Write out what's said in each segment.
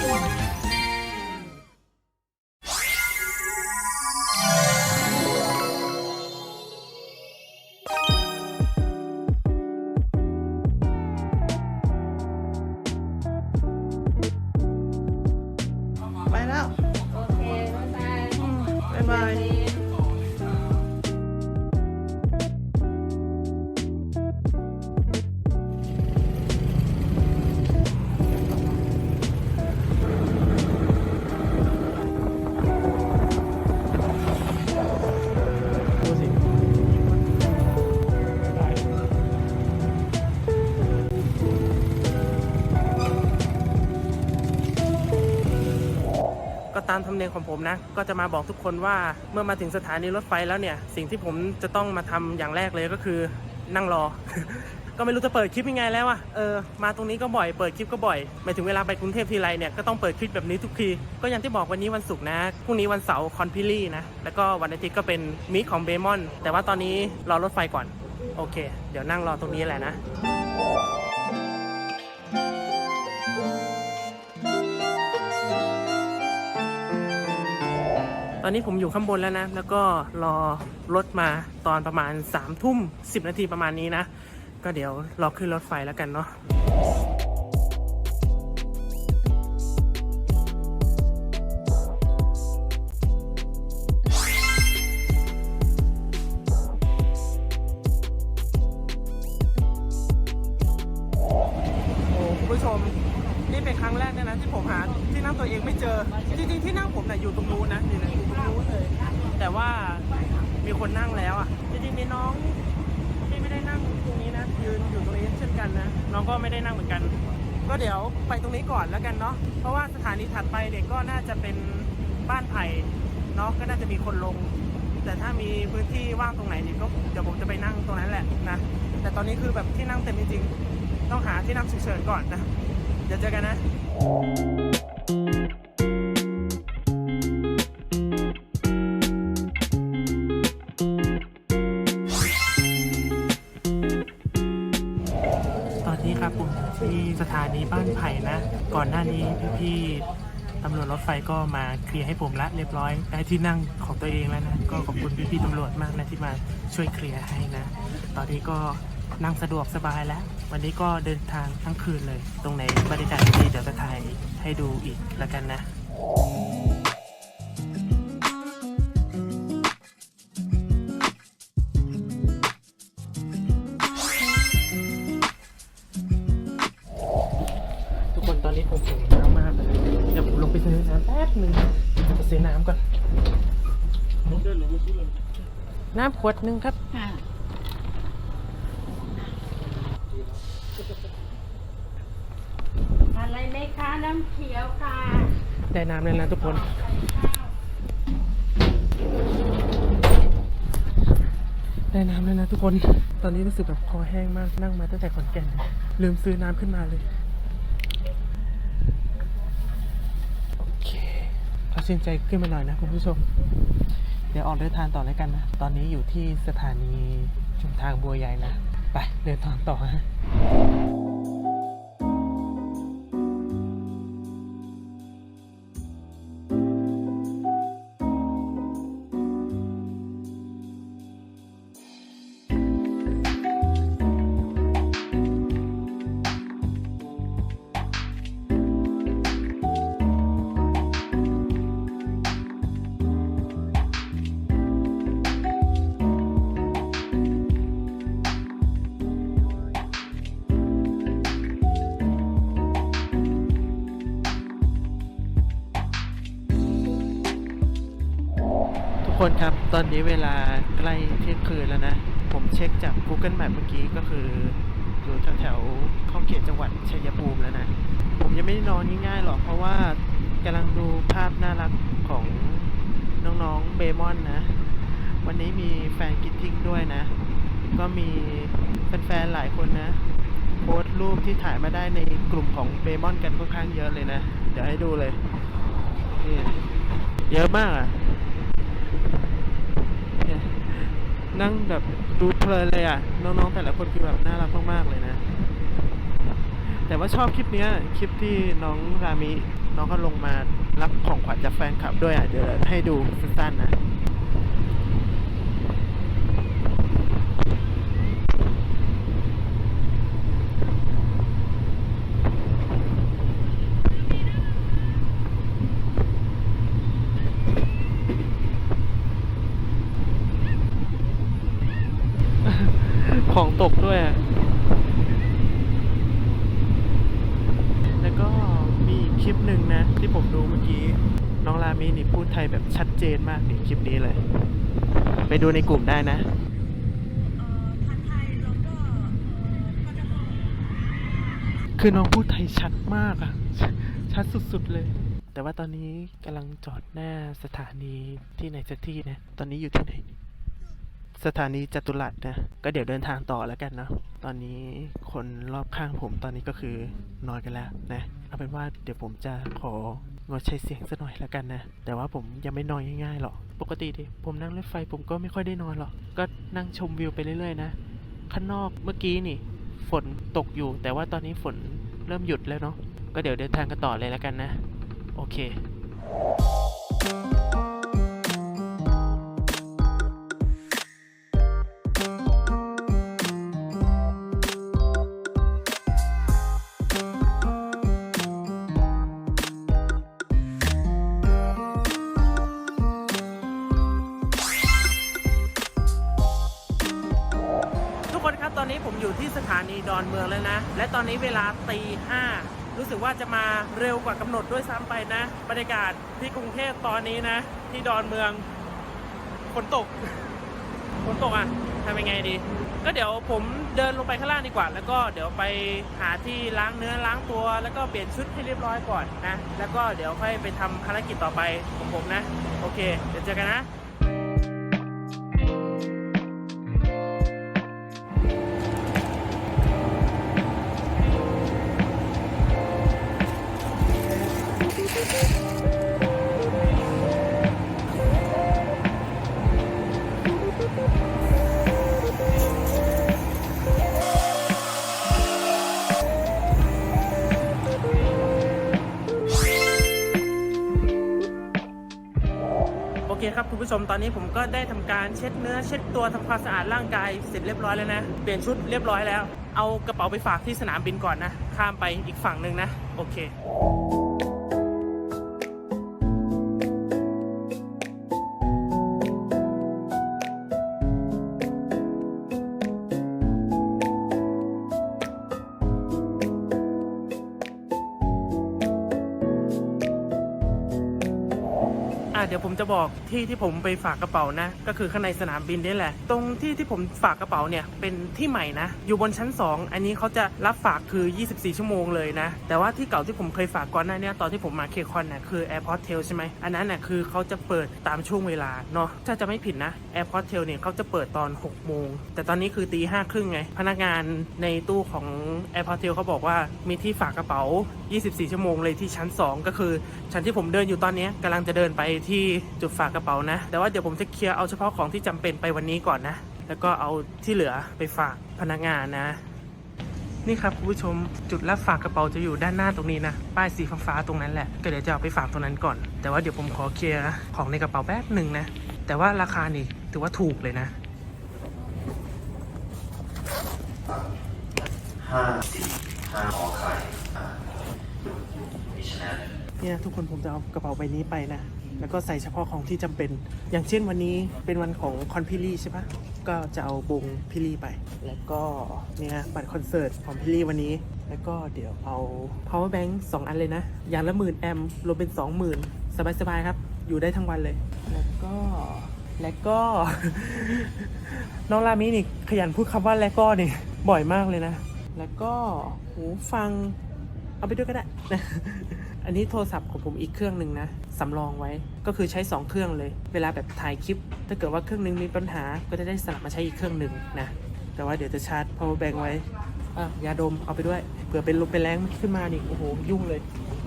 ไปามธรรมเนียมของผมนะ ก็จะมาบอกทุกคนว่าเมื่อมาถึงสถานีรถไฟแล้วเนี่ย สิ่งที่ผมจะต้องมาทำอย่างแรกเลยก็คือนั่งรอ ก็ไม่รู้จะเปิดคลิปยังไงแล้วอะเออ มาตรงนี้ก็บ่อย เปิดคลิปก็บ่อยหมายถึงเวลาไปกรุงเทพทีไรเนี่ย ก็ต้องเปิดคลิปแบบนี้ทุกที ก็อย่างที่บอกวันนี้วันศุกร์นะ พรุ่งนี้วันเสาร์คอนพิลี่นะ แล้วก็วันอาทิตย์ก็เป็นมิของเบมอน แต่ว่าตอนนี้รอรถไฟก่อน โอเค เดี๋ยวนั่งรอตรงนี้แหละนะ อนนี้ผมอยู่ข้างบนแล้วนะ แล้วก็รอรถมาตอนประมาณ3ามทุ่มสินาทีประมาณนี้นะ ก็เดี๋ยวรอขึ้นรถไฟแล้วกันเนาะ จริงๆที่นั่งผมน่ะอยู่ตรงนู้นนะนี่นะอยู่ตรงนู้นเลย แต่ว่ามีคนนั่งแล้วอะ จริงๆมีน้องที่ไม่ได้นั่งตรงนี้นะยืนอยู่ตรงนี้เช่นกันนะน้องก็ไม่ได้นั่งเหมือนกัน ก็เดี๋ยวไปตรงนี้ก่อนแล้วกันเนาะเพราะว่าสถานีถัดไปเด็กก็น่าจะเป็นบ้านไผ่เนาะก็น่าจะมีคนลง แต่ถ้ามีพื้นที่ว่างตรงไหนนี่ก็เดี๋ยวผมจะไปนั่งตรงนั้นแหละนะแต่ตอนนี้คือแบบที่นั่งเต็มจริงๆต้องหาที่นั่งฉุกเฉินก่อนนะเดี๋ยวเจอกันนะ ที่ตำรวจรถไฟก็มาเคลียร์ให้ผมละเรียบร้อยได้ที่นั่งของตัวเองแล้วนะก็ขอบคุณพี่ๆตำรวจมากนะที่มาช่วยเคลียร์ให้นะ ตอนนี้ก็นั่งสะดวกสบายแล้ว วันนี้ก็เดินทางทั้งคืนเลย ตรงไหนบรรยากาศดีเดี๋ยวจะถ่ายให้ดูอีกแล้วกันนะ น้ำขวดหนึ่งครับ ค่ะอะไรไหมคะน้ำเขียวค่ะได้น้ำแล้วนะทุกคนได้น้ำแล้วนะทุกคน ตอนนี้รู้สึกแบบคอแห้งมากนั่งมาตั้งแต่ขอนแก่นเลยลืมซื้อน้ำขึ้นมาเลยโอเคขอชื่นใจขึ้นมาหน่อยนะคุณผู้ชม เดี๋ยวออกเดินทางต่อเลยกันนะ ตอนนี้อยู่ที่สถานีชุมทางบัวใหญ่นะ ไปเดินทางต่อฮะ เช็คจาก Google Map เมื่อกี้ก็คืออยู่แถวๆเข้าเขตจังหวัดชัยภูมิแล้วนะ ผมยังไม่ได้นอนง่ายๆหรอกเพราะว่ากำลังดูภาพน่ารักของน้องๆเบมอนนะ วันนี้มีแฟนกิตติ้งด้วยนะ ก็มีแฟนๆหลายคนนะ โพสต์รูปที่ถ่ายมาได้ในกลุ่มของเบมอนกันค่อนข้างเยอะเลยนะ เดี๋ยวให้ดูเลยนี่เยอะมากอะนี่ย นั่งแบบดูเพลินเลยอะ น้องๆ แต่ละคนคือแบบน่ารักมากๆเลยนะ แต่ว่าชอบคลิปเนี้ย คลิปที่น้องรามิ น้องก็ลงมารับของขวัญจากแฟนคลับด้วยอะ เดี๋ยวให้ดูสั้นๆนะ ของตกด้วยแล้วก็มีคลิปหนึ่งนะ ที่ผมดูเมื่อกี้ น้องรามีนี่พูดไทยแบบชัดเจนมากนี่คลิปนี้เลย ไปดูในกลุ่มได้นะคือน้องพูดไทยชัดมากอะชัดสุดๆเลย แต่ว่าตอนนี้กำลังจอดหน้าสถานีที่ไหนสักที่นะ ตอนนี้อยู่ที่ไหน สถานีจตุรัสนะ ก็เดี๋ยวเดินทางต่อแล้วกันเนาะ ตอนนี้คนรอบข้างผมตอนนี้ก็คือนอนกันแล้วนะ เอาเป็นว่าเดี๋ยวผมจะของดใช้เสียงสักหน่อยแล้วกันนะ แต่ว่าผมยังไม่นอนง่ายๆหรอก ปกติดิผมนั่งรถไฟผมก็ไม่ค่อยได้นอนหรอก ก็นั่งชมวิวไปเรื่อยๆนะ ข้างนอกเมื่อกี้นี่ ฝนตกอยู่ แต่ว่าตอนนี้ฝนเริ่มหยุดแล้วเนาะ ก็เดี๋ยวเดินทางกันต่อเลยแล้วกันนะ โอเค เมืองแล้วนะ และตอนนี้เวลาตีห้ารู้สึกว่าจะมาเร็วกว่ากำหนดด้วยซ้ำไปนะ บรรยากาศที่กรุงเทพตอนนี้นะ ที่ดอนเมืองฝนตกฝนตกอะทำยังไงดี ก็เดี๋ยวผมเดินลงไปข้างล่างดีกว่า แล้วก็เดี๋ยวไปหาที่ล้างเนื้อล้างตัว แล้วก็เปลี่ยนชุดให้เรียบร้อยก่อนนะ แล้วก็เดี๋ยวค่อยไปทำภารกิจต่อไปของผมนะ โอเค เดี๋ยวเจอกันนะ ผู้ชมตอนนี้ผมก็ได้ทำการเช็ดเนื้อเช็ดตัวทำความสะอาดร่างกายเสร็จเรียบร้อยแล้วนะ เปลี่ยนชุดเรียบร้อยแล้ว เอากระเป๋าไปฝากที่สนามบินก่อนนะ ข้ามไปอีกฝั่งหนึ่งนะ โอเคอะเดี๋ยวผมจะบอก ที่ที่ผมไปฝากกระเป๋านะ ก็คือข้างในสนามบินนี่แหละ ตรงที่ที่ผมฝากกระเป๋าเนี่ยเป็นที่ใหม่นะ อยู่บนชั้น 2 อันนี้เขาจะรับฝากคือ 24 ชั่วโมงเลยนะ แต่ว่าที่เก่าที่ผมเคยฝากก่อนหน้านี้ตอนที่ผมมาเคคอนเนี่ยคือ Airport Tail ใช่ไหมอันนั้นน่ะคือเขาจะเปิดตามช่วงเวลาเนาะถ้าจะไม่ผิดนะ Airport Tail เนี่ยเขาจะเปิดตอน6โมงแต่ตอนนี้คือตีห้าครึ่งไงพนักงานในตู้ของ Airport Tail เขาบอกว่ามีที่ฝากกระเป๋า 24 ชั่วโมงเลยที่ชั้น 2 ก็คือชั้นที่ผมเดินอยู่ตอนนี้ยกำลังจะเดินไปที่จุดฝากระเป๋านะ แต่ว่าเดี๋ยวผมจะเคลียร์เอาเฉพาะของที่จำเป็นไปวันนี้ก่อนนะ แล้วก็เอาที่เหลือไปฝากพนักงานนะ นี่ครับคุณผู้ชมจุดรับฝากกระเป๋าจะอยู่ด้านหน้าตรงนี้นะ ป้ายสีฟ้าๆตรงนั้นแหละ ก็เดี๋ยวจะเอาไปฝากตรงนั้นก่อน แต่ว่าเดี๋ยวผมขอเคลียร์ของในกระเป๋าแป๊บหนึ่งนะ แต่ว่าราคานี่ถือว่าถูกเลยนะห้าสี่ห้าขอไข่อ่ามิฉะนั้นเนี่ยทุกคนผมจะเอากระเป๋าใบนี้ไปนะ แล้วก็ใส่เฉพาะของที่จำเป็น อย่างเช่นวันนี้เป็นวันของคอนพิลี่ใช่ปะก็จะเอาบงพิลี่ไป แล้วก็เนี่ยบัตรคอนเสิร์ตของพิลี่วันนี้ แล้วก็เดี๋ยวเอา power bank 2 อันเลยนะ อย่างละหมื่นแอมรวมเป็น 20,000 สบายๆครับ อยู่ได้ทั้งวันเลย แล้วก็ แล้วก็ น้องรามินี่ขยันพูดคำว่าแล้วก็นี่บ่อยมากเลยนะ แล้วก็หูฟัง เอาไปด้วยก็ได้นะ อันนี้โทรศัพท์ของผมอีกเครื่องหนึ่งนะสำรองไว้ก็คือใช้ 2 เครื่องเลย เวลาแบบถ่ายคลิป ถ้าเกิดว่าเครื่องหนึงมีปัญหาก็จะได้สลับมาใช้อีกเครื่องหนึ่งนะแต่ว่าเดี๋ยวจะชาร์จ power bank ไว้อะยาดมเอาไปด้วยเผื่อเป็นลมเป็นแรงขึ้นมานี่โอ้โหยุ่งเลย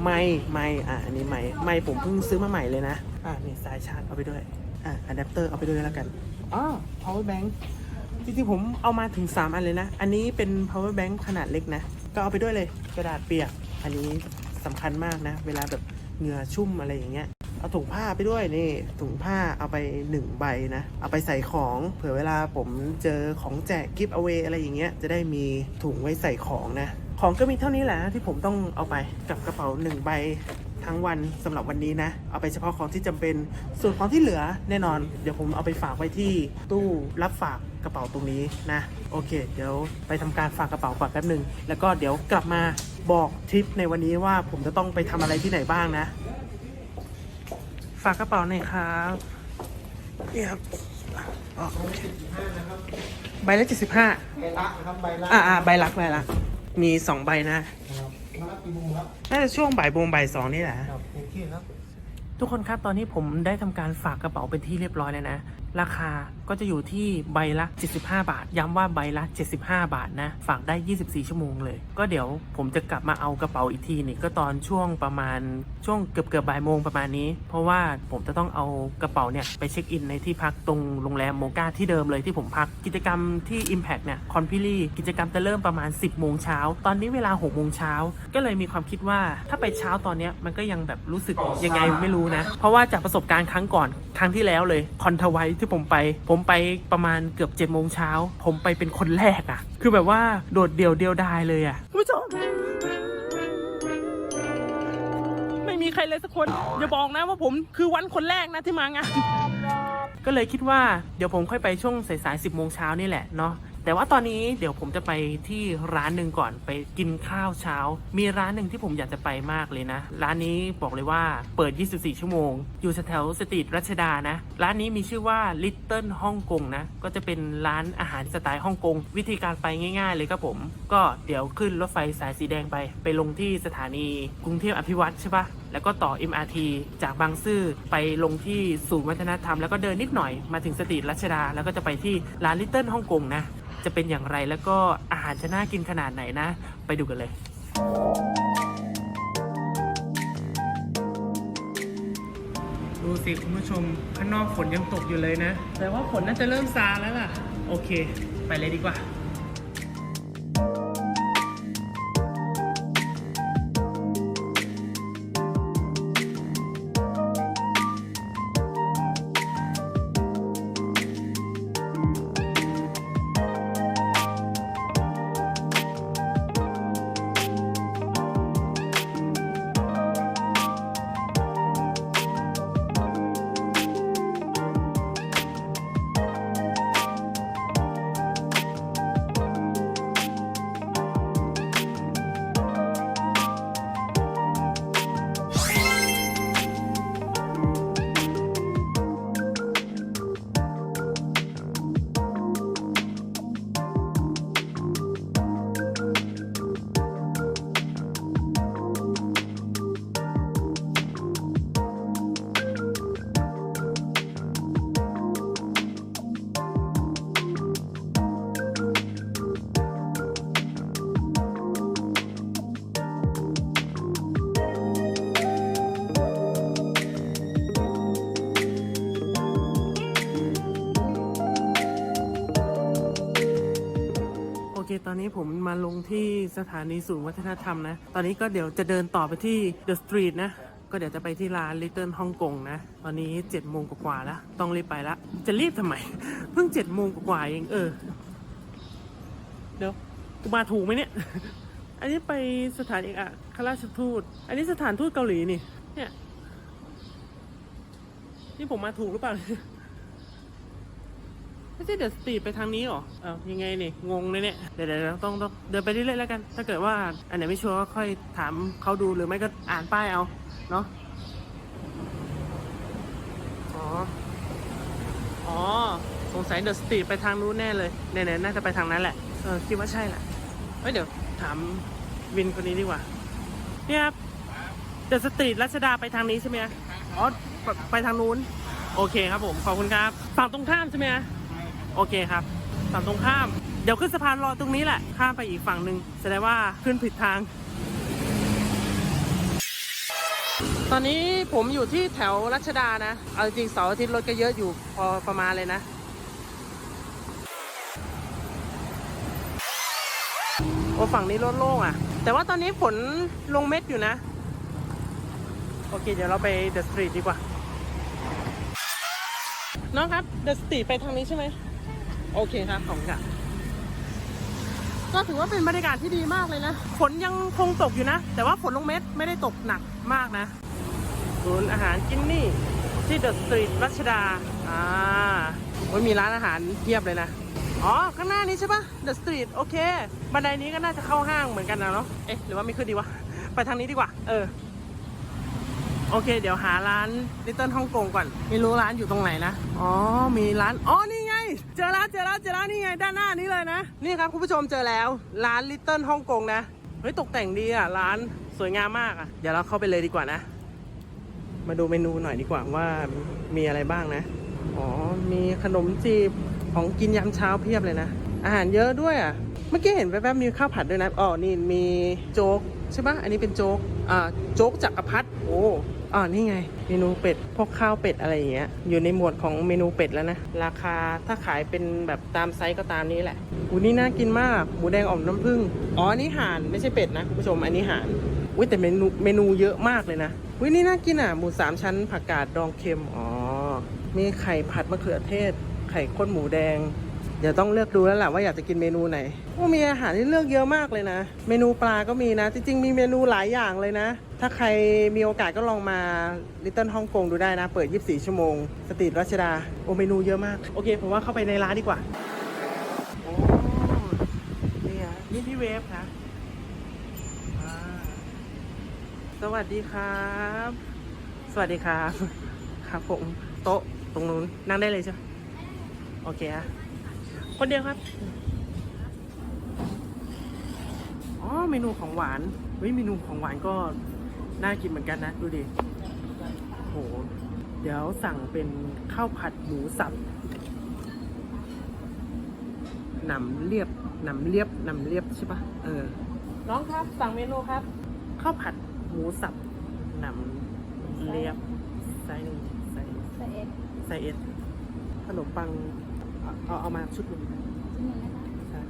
ไม่ไม่อะอันนี้ไม่ไม่ผมเพิ่งซื้อมาใหม่เลยนะอะนี่สายชาร์จเอาไปด้วยอะอะแดปเตอร์เอาไปด้วยแล้วกันอ๋อ power bank จริงๆผมเอามาถึง 3 อันเลยนะ อันนี้เป็น power bank ขนาดเล็กนะ ก็เอาไปด้วยเลยกระดาษเปียก อันนี้ สำคัญมากนะ เวลาแบบเหงื่อชุ่มอะไรอย่างเงี้ยเอาถุงผ้าไปด้วยนี่ถุงผ้าเอาไปหนึ่งใบนะ เอาไปใส่ของเผื่อเวลาผมเจอของแจกกิฟต์เอาไว้อะไรอย่างเงี้ยจะได้มีถุงไว้ใส่ของนะ ของก็มีเท่านี้แหละที่ผมต้องเอาไปกับกระเป๋าหนึ่งใบ ทั้งวันสำหรับวันนี้นะ เอาไปเฉพาะของที่จำเป็น ส่วนของที่เหลือแน่นอน เดี๋ยวผมเอาไปฝากไว้ที่ตู้รับฝากกระเป๋าตรงนี้นะ โอเค เดี๋ยวไปทำการฝากกระเป๋าก่อนแป๊บหนึ่งแล้วก็เดี๋ยวกลับมาบอกทริปในวันนี้ว่าผมจะต้องไปทำอะไรที่ไหนบ้างนะ ฝากกระเป๋าหน่อยครับนี่ครับอ๋อใบละเจ็ดสิบห้าใบละนะครับใบละอ่าอ่าใบลักใบลักมีสองใบนะครับ มาละกี่โมงครับน่าจะช่วงบ่ายโมงบ่ายสองนี่แหละ ครับโอเคครับ ทุกคนครับตอนนี้ผมได้ทำการฝากกระเป๋าเป็นที่เรียบร้อยแล้วนะ ราคาก็จะอยู่ที่ใบละ 75 บาท ย้ำว่าใบละ 75 บาทนะ ฝากได้ 24 ชั่วโมงเลย ก็เดี๋ยวผมจะกลับมาเอากระเป๋าอีกทีนี่ก็ตอนช่วงประมาณช่วงเกือบเกือบบ่ายโมงประมาณนี้ เพราะว่าผมจะต้องเอากระเป๋าเนี่ยไปเช็คอินในที่พักตรงโรงแรมโมกาที่เดิมเลยที่ผมพักกิจกรรมที่ Impact เนี่ยคอนพิลี่กิจกรรมจะเริ่มประมาณ 10 โมงเช้า ตอนนี้เวลา 6 โมงเช้า ก็เลยมีความคิดว่าถ้าไปเช้าตอนนี้มันก็ยังแบบรู้สึกยังไงไม่รู้นะ เพราะว่าจากประสบการณ์ครั้งก่อนครั้งที่แล้วเลยคอนทไวทผมไป ผมไปประมาณเกือบ7จ็ดโมงเช้า ผมไปเป็นคนแรกอะ่ะ คือแบบว่าโดดเดี่ยวเดียวดายเลยอะ่ะคุณผู้ชมไม่มีใครเลยสักคน อย่าบอกนะว่าผมคือวันคนแรกนะที่มางานก็เลยคิดว่าเดี๋ยวผมค่อยไปช่วงสายๆสิบโมงเช้านี่แหละเนาะ แต่ว่าตอนนี้เดี๋ยวผมจะไปที่ร้านหนึ่งก่อนไปกินข้าวเช้า มีร้านหนึ่งที่ผมอยากจะไปมากเลยนะ ร้านนี้บอกเลยว่าเปิด 24 ชั่วโมง อยู่แถวสตรีทรัชดานะ ร้านนี้มีชื่อว่า Little ฮ่องกงนะ ก็จะเป็นร้านอาหารสไตล์ฮ่องกง วิธีการไปง่ายๆเลยครับผม ก็เดี๋ยวขึ้นรถไฟสายสีแดงไป ไปลงที่สถานีกรุงเทพอภิวัตใช่ปะ แล้วก็ต่อ MRT จากบางซื่อไปลงที่ศูนย์วัฒนธรรม แล้วก็เดินนิดหน่อยมาถึงสตรีทรัชดา แล้วก็จะไปที่ร้านลิตเติ้ลฮ่องกงนะ จะเป็นอย่างไรแล้วก็อาหารจะน่ากินขนาดไหนนะ ไปดูกันเลย ดูสิคุณผู้ชมข้างนอกฝนยังตกอยู่เลยนะ แต่ว่าฝนน่าจะเริ่มซาแล้วล่ะ โอเค ไปเลยดีกว่า ตอนนี้ผมมาลงที่สถานีศูนย์วัฒนธรรมนะ ตอนนี้ก็เดี๋ยวจะเดินต่อไปที่ The Street นะ ก็เดี๋ยวจะไปที่ร้าน Little ฮ่องกงนะ ตอนนี้7จ็ดโมงกว่าแล้ว ต้องรีบไปละ จะรีบทำไม เพิ่ง7จ็ดโมงกว่าเองเออ เดี๋ยวกูมาถูกไหมเนี่ย อันนี้ไปสถานเอกอัครราชทูต อันนี้สถานทูตเกาหลีนี่ เนี่ย นี่ผมมาถูกหรือเปล่า ไม่ใช่เดอะสตรีทไปทางนี้หรอเอ้ายังไงนี่งงเลยเนี่ยเดี๋ยวเดี๋ยวต้องต้องเดินไปเรื่อยๆแล้วกัน ถ้าเกิดว่าอันไหนไม่ชัวร์ก็ค่อยถามเขาดูหรือไม่ก็อ่านป้ายเอาเนาะอ๋ออ๋อสงสัยเดอะสตรีทไปทางนู้นแน่เลยเนี่ยๆน่าจะไปทางนั้นแหละเออคิดว่าใช่แหละเฮ้ยเดี๋ยวถามวินคนนี้ดีกว่าเนี่ยครับเดอะสตรีทรัชดาไปทางนี้ใช่ไหมอ๋อไปไปทางนู้น โอเคครับผม ขอบคุณครับ ฝั่งตรงข้ามใช่ไหม โอเคครับฝั่งตรงข้าม เดี๋ยวขึ้นสะพานลอตรงนี้แหละ ข้ามไปอีกฝั่งหนึ่งแสดงว่าขึ้นผิดทาง ตอนนี้ผมอยู่ที่แถวรัชดานะ เอาจริงเสาร์อาทิตย์รถก็เยอะอยู่พอประมาณเลยนะ โอ้ฝั่งนี้รถโล่งอะ แต่ว่าตอนนี้ฝนลงเม็ดอยู่นะ โอเค เดี๋ยวเราไปเดอะสตรีทดีกว่า น้องครับเดอะสตรีทไปทางนี้ใช่ไหม โอเคครับของค่ะ ก็ถือว่าเป็นบรรยากาศที่ดีมากเลยนะ ฝนยังคงตกอยู่นะ แต่ว่าฝนลงเม็ดไม่ได้ตกหนักมากนะศูนย์อาหารกินนี่ ที่เดอะสตรีทรัชดา อ่าโอ้ยมีร้านอาหารเทียบเลยนะ อ๋อ ข้างหน้านี้ใช่ปะเดอะสตรีทโอเค บันไดนี้ก็น่าจะเข้าห้างเหมือนกันนะเนาะ เอ๊ะ หรือว่าไม่ขึ้นดีวะ ไปทางนี้ดีกว่า เออ โอเค เดี๋ยวหาร้านลิตเติ้ลฮ่องกงก่อน ไม่รู้ร้านอยู่ตรงไหนนะ อ๋อ มีร้าน อ๋อ นี่ไง เจอแล้วเจอแล้วเจอแล้วนี่ไงด้านหน้านี้เลยนะ นี่ครับคุณผู้ชมเจอแล้ว ร้านลิตเติ้ลฮ่องกงนะเฮ้ยตกแต่งดีอะ ร้านสวยงามมากอะ เดี๋ยวเราเข้าไปเลยดีกว่านะ มาดูเมนูหน่อยดีกว่าว่ามีอะไรบ้างนะ อ๋อ มีขนมจีบของกินยามเช้าเพียบเลยนะ อาหารเยอะด้วยอะ เมื่อกี้เห็นแวบๆมีข้าวผัดด้วยนะ อ๋อ นี่มีโจ๊กใช่ปะอันนี้เป็นโจ๊ก อ่า โจ๊กจักรพรรดิโอ้ อ่านี่ไง เมนูเป็ดพวกข้าวเป็ดอะไรอย่างเงี้ยอยู่ในหมวดของเมนูเป็ดแล้วนะ ราคาถ้าขายเป็นแบบตามไซส์ก็ตามนี้แหละอูนี่น่ากินมากหมูแดงอ่อมน้ำผึ้งอ๋อนนี่ห่านไม่ใช่เป็ดนะคุณผู้ชมอันนี้ห่านอุ้ยแต่เมนูเมนูเยอะมากเลยนะอุ้ยนี่น่ากินอะหมูสามชั้นผักกาดดองเค็มอ๋อมีไข่ผัดมะเขือเทศ ไข่ข้นหมูแดงเดี๋ยวต้องเลือกดูแล้วแหละว่าอยากจะกินเมนูไหนโอ้มีอาหารที่เลือกเยอะมากเลยนะ เมนูปลาก็มีนะ จริงๆมีเมนูหลายอย่างเลยนะ ถ้าใครมีโอกาสก็ลองมาลิตเติ้ลฮ่องกงดูได้นะ เปิด 24 ชั่วโมง สตรีทรัชดา โอ้เมนูเยอะมาก โอเค ผมว่าเข้าไปในร้านดีกว่า โอ้นี่ฮะนี่พี่เวฟนะอ่าสวัสดีครับ สวัสดีครับ ครับผม โต๊ะตรงนู้นนั่งได้เลยใช่ไหมโอเคฮะคนเดียวครับ อ๋อ เมนูของหวานเฮ้ยเมนูของหวานก็ น่ากินเหมือนกันนะ ดูดิโห เดี๋ยวสั่งเป็นข้าวผัดหมูสับหนำเรียบหนำเรียบหนำเรียบใช่ปะเออ น้องครับสั่งเมนูครับข้าวผัดหมูสับหนำเรียบไซส์หนึ่งไซส์ใส่เอ็ดไซส์เอสขนมปังเอาเอาเอามาชุดหนึ่งชิ้นหนึ่งนะคะ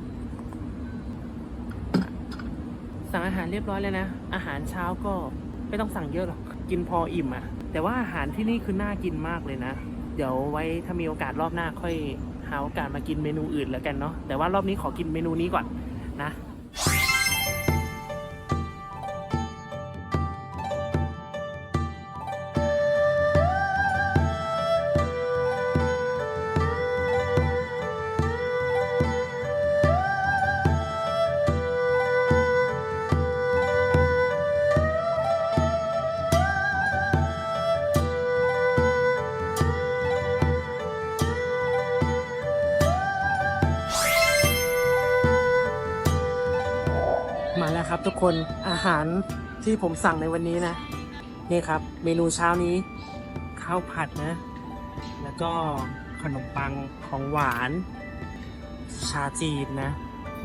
สั่งอาหารเรียบร้อยแล้วนะ อาหารเช้าก็ ไม่ต้องสั่งเยอะหรอกกินพออิ่มอะแต่ว่าอาหารที่นี่คือน่ากินมากเลยนะ เดี๋ยวไว้ถ้ามีโอกาสรอบหน้าค่อยหาโอกาสมากินเมนูอื่นแล้วกันเนาะแต่ว่ารอบนี้ขอกินเมนูนี้ก่อนนะ ครับทุกคนอาหารที่ผมสั่งในวันนี้นะ นี่ครับ เมนูเช้านี้ ข้าวผัดนะ แล้วก็ขนมปังของหวาน ชาจีนนะ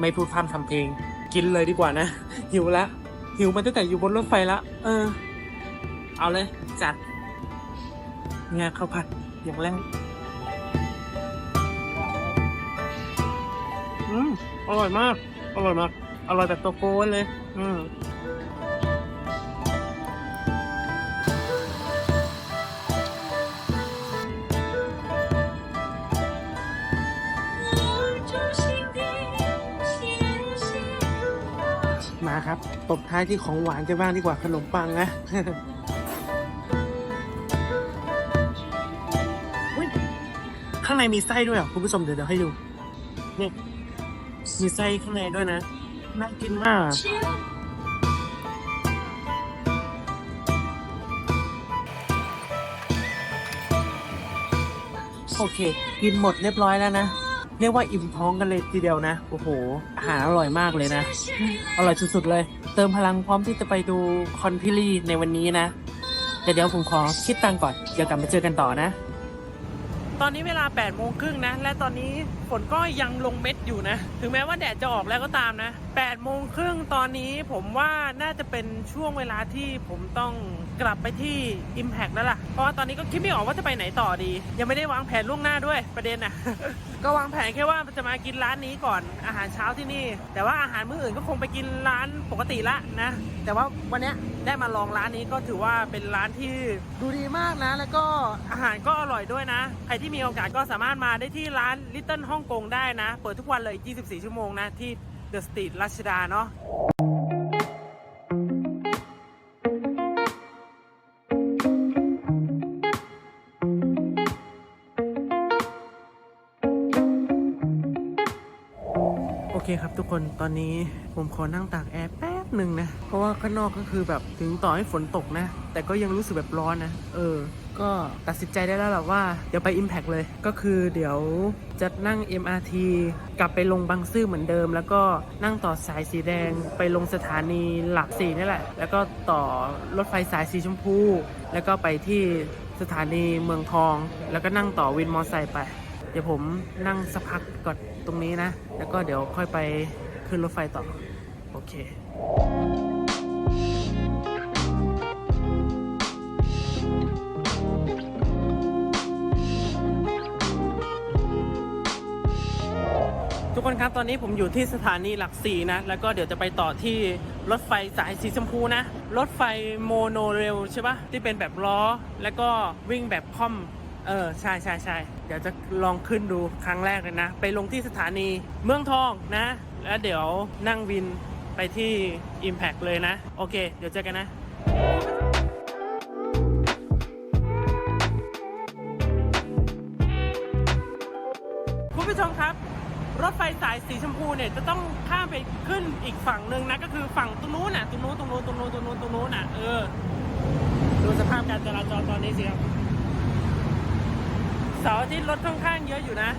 ไม่พูดพร่ำทำเพลง กินเลยดีกว่านะ หิวแล้วหิวมาตั้งแต่อยู่บนรถไฟละเออ เอาเลย จัดเนี่ยข้าวผัดอย่างแรกอืมอร่อยมาก อร่อยมาก อร่อยแบบตัวโกนเลย อืมมาครับ ตบท้ายที่ของหวานกันบ้างดีกว่าขนมปังนะ ข้างในมีไส้ด้วยเหรอะคุณผู้ชมเดี๋ยวเดี๋ยวให้ดู นี่ มีไส้ข้างในด้วยนะ น่ากินมาก โอเค กินหมดเรียบร้อยแล้วนะ เรียกว่าอิ่มท้องกันเลยทีเดียวนะ โอ้โห อาหารอร่อยมากเลยนะ อร่อยสุดๆเลย เติมพลังพร้อมที่จะไปดูคอนพิลีในวันนี้นะแต่เดี๋ยวผมขอคิดตังก่อน เดี๋ยวกลับมาเจอกันต่อนะ ตอนนี้เวลา8โมงครึ่งนะ และตอนนี้ฝนก็ยังลงเม็ดอยู่นะ ถึงแม้ว่าแดดจะออกแล้วก็ตามนะ 8โมงครึ่งตอนนี้ผมว่าน่าจะเป็นช่วงเวลาที่ผมต้องกลับไปที่ Impact แล้วล่ะ เพราะว่าตอนนี้ก็คิดไม่ออกว่าจะไปไหนต่อดี ยังไม่ได้วางแผนล่วงหน้าด้วยประเด็นน่ะก็วางแผนแค่ว่าจะมากินร้านนี้ก่อนอาหารเช้าที่นี่ แต่ว่าอาหารมื้ออื่นก็คงไปกินร้านปกติละนะ แต่ว่าวันนี้ได้มาลองร้านนี้ก็ถือว่าเป็นร้านที่ดูดีมากนะ แล้วก็อาหารก็อร่อยด้วยนะ ใครที่มีโอกาสก็สามารถมาได้ที่ร้าน Little ฮ่องกงได้นะ เปิดทุกวันเลย 24 ชั่วโมงนะที่ เดอะสตรีทรัชดาเนาะโอเคครับทุกคนตอนนี้ผมขอนั่งตากแอร์แป๊ บหนึ่งนะ เพราะว่าข้างนอกก็คือแบบถึงต่อให้ฝนตกนะ แต่ก็ยังรู้สึกแบบร้อนนะ เออ ก็ตัดสินใจได้แล้วแหละว่าเดี๋ยวไป Impact เลย ก็คือเดี๋ยวจะนั่ง MRT กลับไปลงบางซื่อเหมือนเดิม แล้วก็นั่งต่อสายสีแดงไปลงสถานีหลักสี่นี่แหละ แล้วก็ต่อรถไฟสายสีชมพู แล้วก็ไปที่สถานีเมืองทอง แล้วก็นั่งต่อวินมอเตอร์ไซค์ไป เดี๋ยวผมนั่งสักพักก่อนตรงนี้นะ แล้วก็เดี๋ยวค่อยไปขึ้นรถไฟต่อ โอเค ทุกคนครับ ตอนนี้ผมอยู่ที่สถานีหลักสี่นะ แล้วก็เดี๋ยวจะไปต่อที่รถไฟสายสีชมพูนะ รถไฟโมโนเรลใช่ปะที่เป็นแบบล้อ แล้วก็วิ่งแบบคอม เออ ใช่ใช่ใช่เดี๋ยวจะลองขึ้นดูครั้งแรกเลยนะ ไปลงที่สถานีเมืองทองนะ แล้วเดี๋ยวนั่งวิน ไปที่ Impact เลยนะ โอเค เดี๋ยวเจอกันนะคุณผู้ชมครับ รถไฟสายสีชมพูเนี่ยจะต้องข้ามไปขึ้นอีกฝั่งหนึ่งนะก็คือฝั่งตรงนู้นน่ะตรงนู้นตรงนู้นตรงนู้นตรงนู้นตรงนู้นน่ะเออดูสภาพการจราจรตอนนี้สิครับเสาร์อาทิตย์รถค่อนข้างเยอะอยู่นะ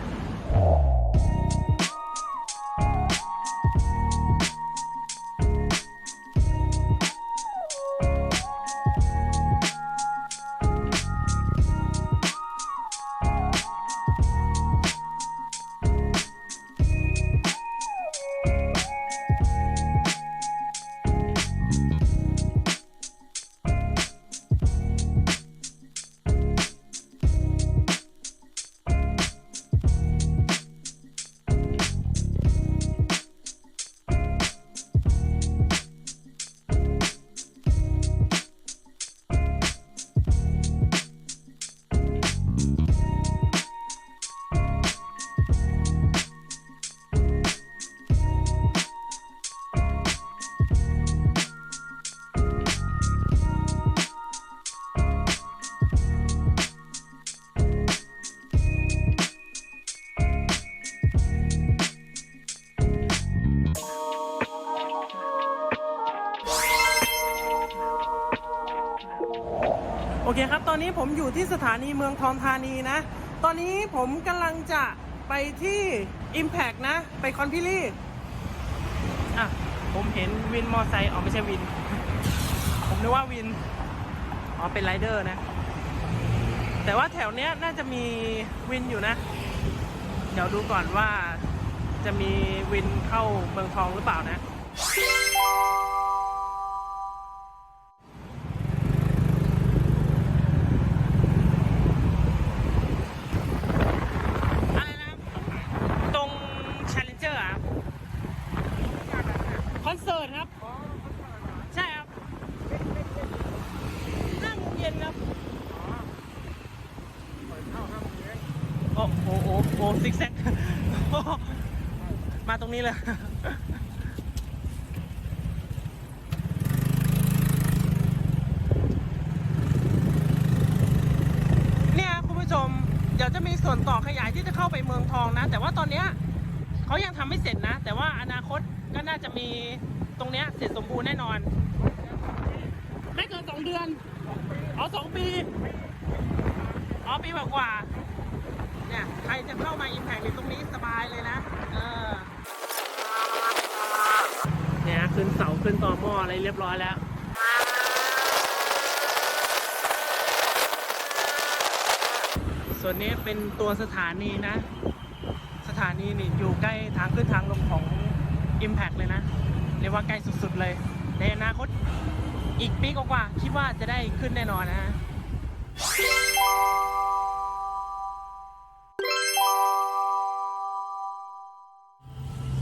อยู่ที่สถานีเมืองทองธานีนะ ตอนนี้ผมกำลังจะไปที่ Impact นะ ไปคอนพิลี่อะ ผมเห็นวินมอไซค์อ๋อไม่ใช่วิน ผมนึกว่าวิน อ๋อ เป็นไรเดอร์นะ แต่ว่าแถวเนี้ยน่าจะมีวินอยู่นะ เดี๋ยวดูก่อนว่าจะมีวินเข้าเมืองทองหรือเปล่านะ อะไรนะครับ ตรง Challenger อะครับคอนเสิร์ตครับ ใช่ครับห้าโมงเย็นครับโอ้โหโอ้โหโอ้ซิกแซก นี้เลยเนี่ยคุณผู้ชมเดี๋ยวจะมีส่วนต่อขยายที่จะเข้าไปเมืองทองนะ แต่ว่าตอนเนี้ยเขายังทำไม่เสร็จนะ แต่ว่าอนาคตก็น่าจะมีตรงเนี้ยเสร็จสมบูรณ์แน่นอน ไม่เกินสองเดือนอ๋อสองปีอ๋อปีกว่าๆเนี่ยใครจะเข้ามาอิมแพกในตรง อออะไรเรียบร้อยแล้วส่วนนี้เป็นตัวสถานีนะ สถานีนี่อยู่ใกล้ทางขึ้นทางลงของ Impact เลยนะ เรียกว่าใกล้สุดๆเลย ในอนาคตอีกปีกว่าคิดว่าจะได้ขึ้นแน่นอนนะฮะ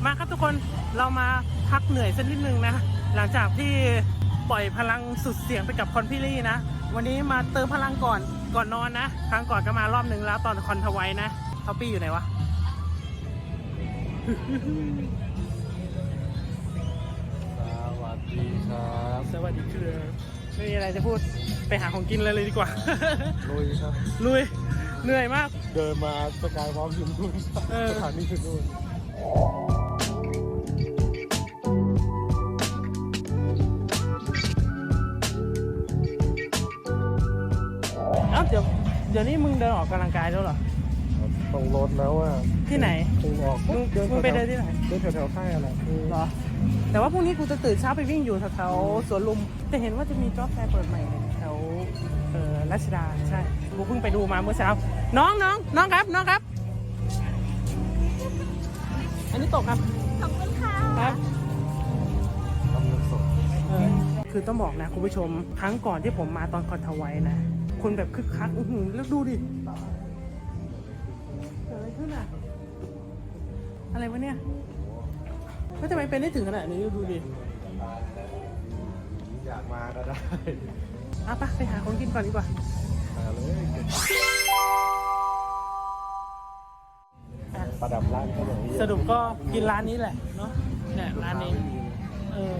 มาครับทุกคนเรามาพักเหนื่อยสักนิดนึงนะ หลังจากที่ปล่อยพลังสุดเสียงไปกับคอนพิลี่นะ วันนี้มาเติมพลังก่อนก่อนนอนนะ ครั้งก่อนก็มารอบหนึ่งแล้วตอนคอนทวายนะท็อปปี้อยู่ไหนวะ สวัสดีครับสวัสดีครับไม่มีอะไรจะพูดไปหาของกินเลยเลยดีกว่า ลุยครับ ลุย เหนื่อยมาก เดินมาสกายพร้อมอยู่นู่นเออ สถานีอยู่นู่น ดี๋ยวเดี๋ยวนี้มึงเดินออกกำลังกายแล้วเหรอตรงรถแล้วอะที่ไหนคงออกมึงมึงไปเดินที่ไหนเดินแถวๆค่ายอะไรเหรอ แต่ว่าพรุ่งนี้กูจะตื่นเช้าไปวิ่งอยู่แถวๆสวนลุมแต่เห็นว่าจะมีจ็อบแฟร์เปิดใหม่แถวเอ่อรัชดาใช่กูเพิ่งไปดูมาเมื่อเช้า น้องน้องน้องครับน้องครับ อันนี้ตกครับขอบคุณค่ะครับทำเงินสดเออคือต้องบอกนะคุณผู้ชมครั้งก่อนที่ผมมาตอนคอนทวายนะ คนแบบคึกคักอื้อหือแล้วดูดิเกิดอะไรขึ้นอะ อะไรวะเนี่ยแล้วทำไมเป็นได้ถึงขนาดนี้ดูดิอยากมาก็ได้อะไปไปหาของกินก่อนดีกว่า มาเลยประดับร้านเขาอย่างนี้สรุปก็กินร้านนี้แหละเนาะเนี่ยร้านนี้เออ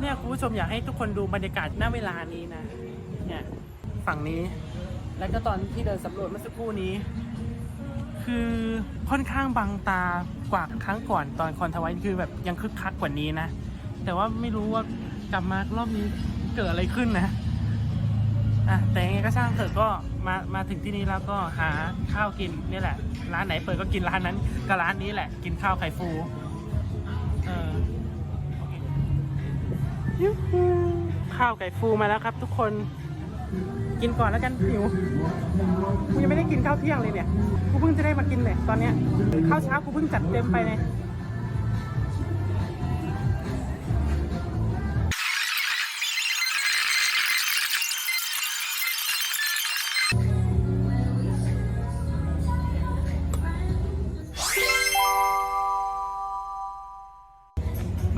เนี่ยคุณผู้ชมอยากให้ทุกคนดูบรรยากาศณเวลานี้นะ เนี่ยฝั่งนี้ แล้วก็ตอนที่เดินสำรวจเมื่อสักครู่นี้ คือค่อนข้างบังตากว่าครั้งก่อนตอนคอนทวายคือแบบยังคึกคักกว่านี้นะ แต่ว่าไม่รู้ว่ากลับมารอบนี้เกิดอะไรขึ้นนะอะแต่ยังไงก็ช่างเถอะก็มามาถึงที่นี่แล้วก็หาข้าวกินนี่แหละ ร้านไหนเปิดก็กินร้านนั้นก็ร้านนี้แหละ กินข้าวไข่ฟูเออยูฮูข้าวไก่ฟูมาแล้วครับทุกคน กินก่อนแล้วกันหิวกูยังไม่ได้กินข้าวเที่ยงเลยเนี่ยกูเพิ่งจะได้มากินเลยตอนเนี้ยข้าวเช้ากูเพิ่งจัดเต็มไปเลย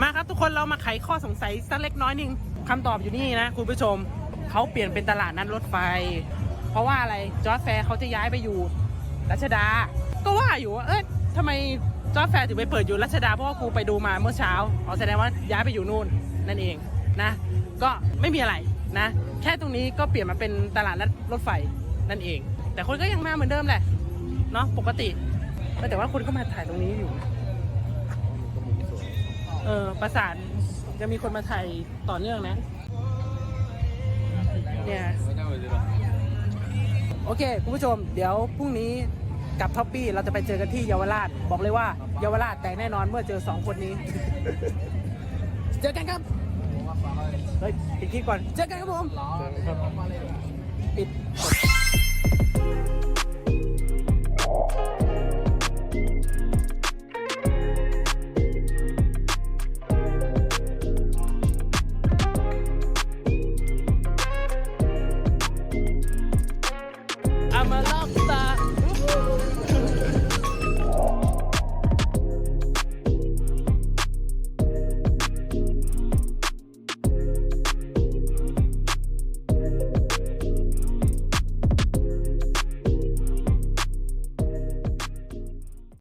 มาครับทุกคนเรามาไขข้อสงสัยสักเล็กน้อยหนึงคำตอบอยู่นี่นะคุณผู้ชม เขาเปลี่ยนเป็นตลาดนัดรถไฟ เพราะว่าอะไรจอร์ดแฟร์เขาจะย้ายไปอยู่รัชดา ก็ว่าอยู่ว่าเอ๊ะทำไมจอร์ดแฟร์ถึงไปเปิดอยู่รัชดาเพราะว่ากูไปดูมาเมื่อเช้าอ๋อแสดงว่าย้ายไปอยู่นู่นนั่นเองนะ ก็ไม่มีอะไรนะ แค่ตรงนี้ก็เปลี่ยนมาเป็นตลาดนัดรถไฟนั่นเอง แต่คนก็ยังมาเหมือนเดิมแหละเนาะปกติแต่ว่าคนก็มาถ่ายตรงนี้อยู่เออประสานจะมีคนมาถ่ายต่อเนื่องนะ เนี่ยโอเคคุณผู้ชม เดี๋ยวพรุ่งนี้กับท็อปปี้เราจะไปเจอกันที่เยาวราช บอกเลยว่าเยาวราชแต่แน่นอนเมื่อเจอสองคนนี้ เจอกันครับเฮ้ยปิดคลิปก่อน เจอกันครับผมปิด